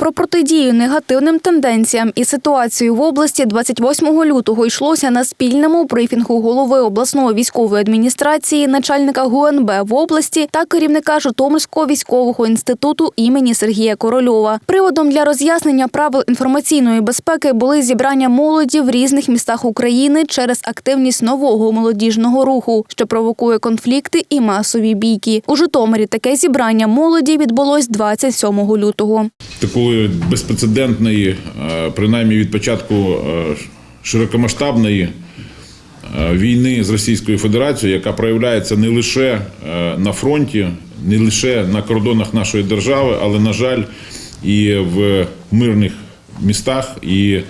Про протидію негативним тенденціям і ситуацію в області 28 лютого йшлося на спільному брифінгу голови обласної військової адміністрації, начальника ГУНБ в області та керівника Житомирського військового інституту імені Сергія Корольова. Приводом для роз'яснення правил інформаційної безпеки були зібрання молоді в різних містах України через активність нового молодіжного руху, що провокує конфлікти і масові бійки. У Житомирі таке зібрання молоді відбулось 27 лютого. Такої безпрецедентної, е, принаймні від початку е, широкомасштабної е, війни з Російською Федерацією, яка проявляється не лише на фронті, не лише на кордонах нашої держави, але, на жаль, і в мирних містах. І,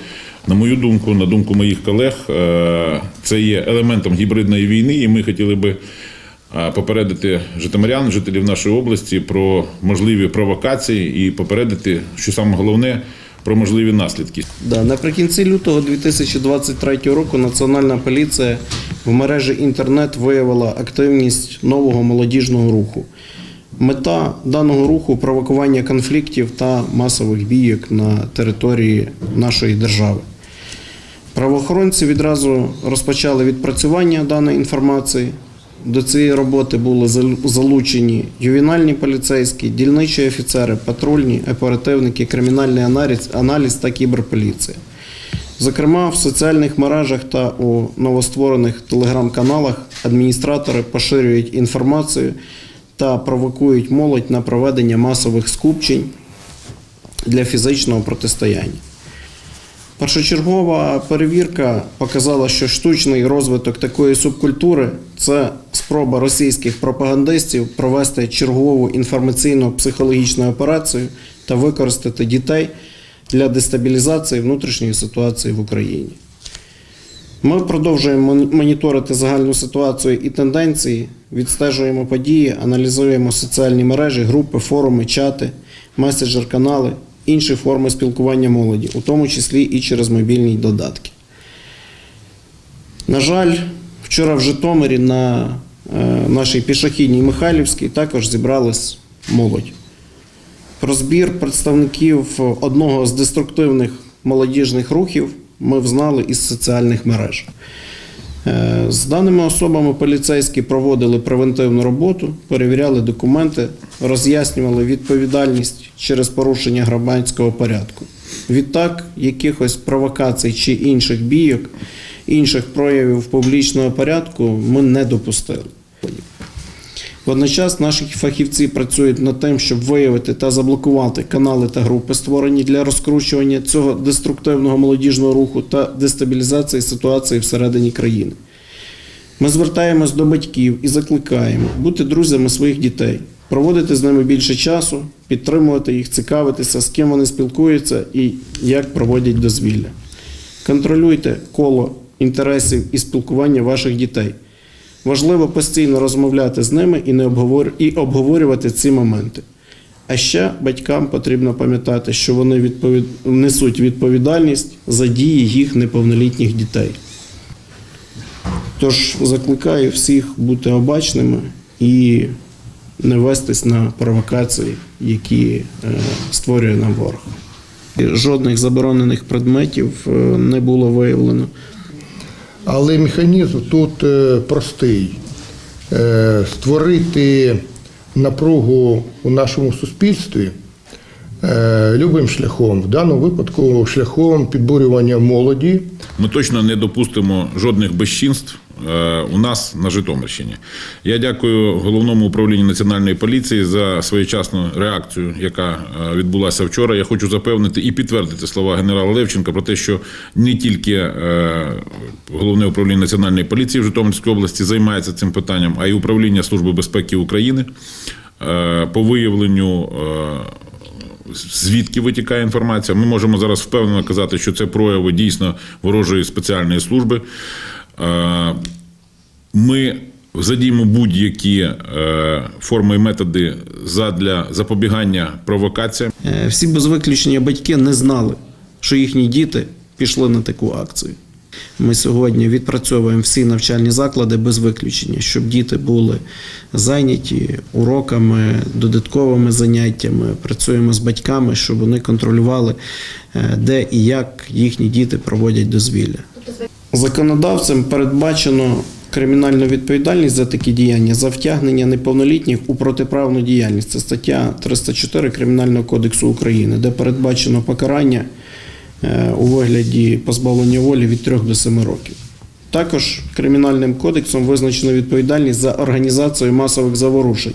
на мою думку, на думку моїх колег, це є елементом гібридної війни, і ми хотіли би попередити житомирян, жителів нашої області про можливі провокації і попередити, що саме головне, про можливі наслідки. Да, наприкінці лютого 2023 року Національна поліція в мережі інтернет виявила активність нового молодіжного руху. Мета даного руху провокування конфліктів та масових бійок на території нашої держави. Правоохоронці відразу розпочали відпрацювання даної інформації. До цієї роботи були залучені ювенальні поліцейські, дільничі офіцери, патрульні, оперативники, кримінальний аналіз, аналіз та кіберполіція. Зокрема, в соціальних мережах та у новостворених телеграм-каналах адміністратори поширюють інформацію та провокують молодь на проведення масових скупчень для фізичного протистояння. Першочергова перевірка показала, що штучний розвиток такої субкультури це спроба російських пропагандистів провести чергову інформаційно-психологічну операцію та використати дітей для дестабілізації внутрішньої ситуації в Україні. Ми продовжуємо моніторити загальну ситуацію і тенденції, відстежуємо події, аналізуємо соціальні мережі, групи, форуми, чати, меседжер-канали, інші форми спілкування молоді, у тому числі і через мобільні додатки. На жаль, вчора в Житомирі на нашій пішохідній Михайлівській також зібралась молодь. Про збір представників одного з деструктивних молодіжних рухів ми взнали із соціальних мереж. Е, З даними особами поліцейські проводили превентивну роботу, перевіряли документи, роз'яснювали відповідальність через порушення громадського порядку. Відтак, якихось провокацій чи інших бійок, інших проявів публічного порядку ми не допустили. Водночас наші фахівці працюють над тим, щоб виявити та заблокувати канали та групи, створені для розкручування цього деструктивного молодіжного руху та дестабілізації ситуації всередині країни. Ми звертаємось до батьків і закликаємо бути друзями своїх дітей, проводити з ними більше часу, підтримувати їх, цікавитися, з ким вони спілкуються і як проводять дозвілля. Контролюйте коло інтересів і спілкування ваших дітей. Важливо постійно розмовляти з ними і, не обговор... і обговорювати ці моменти. А ще батькам потрібно пам'ятати, що вони відповід... несуть відповідальність за дії їх неповнолітніх дітей. Тож закликаю всіх бути обачними і не вестись на провокації, які е, створює нам ворог. Жодних заборонених предметів е, не було виявлено. Але механізм тут е, простий. Е, Створити напругу у нашому суспільстві е, любим шляхом, в даному випадку шляхом підбурювання молоді. Ми точно не допустимо жодних безчинств у нас на Житомирщині. Я дякую головному управлінню національної поліції за своєчасну реакцію, яка е, відбулася вчора. Я хочу запевнити і підтвердити слова генерала Левченка про те, що не тільки е, головне управління національної поліції в Житомирській області займається цим питанням, а й управління Служби безпеки України е, по виявленню. е, звідки витікає інформація. Ми можемо зараз впевнено казати, що це прояви дійсно ворожої спеціальної служби. Ми задіємо будь-які е, форми і методи задля запобігання провокаціям. Е, Всі без виключення батьки не знали, що їхні діти пішли на таку акцію. Ми сьогодні відпрацьовуємо всі навчальні заклади без виключення, щоб діти були зайняті уроками, додатковими заняттями. Працюємо з батьками, щоб вони контролювали, е, де і як їхні діти проводять дозвілля. Законодавцем передбачено кримінальну відповідальність за такі діяння за втягнення неповнолітніх у протиправну діяльність. Це стаття 304 Кримінального кодексу України, де передбачено покарання е, у вигляді позбавлення волі від 3 до 7 років. Також кримінальним кодексом визначено відповідальність за організацію масових заворушень.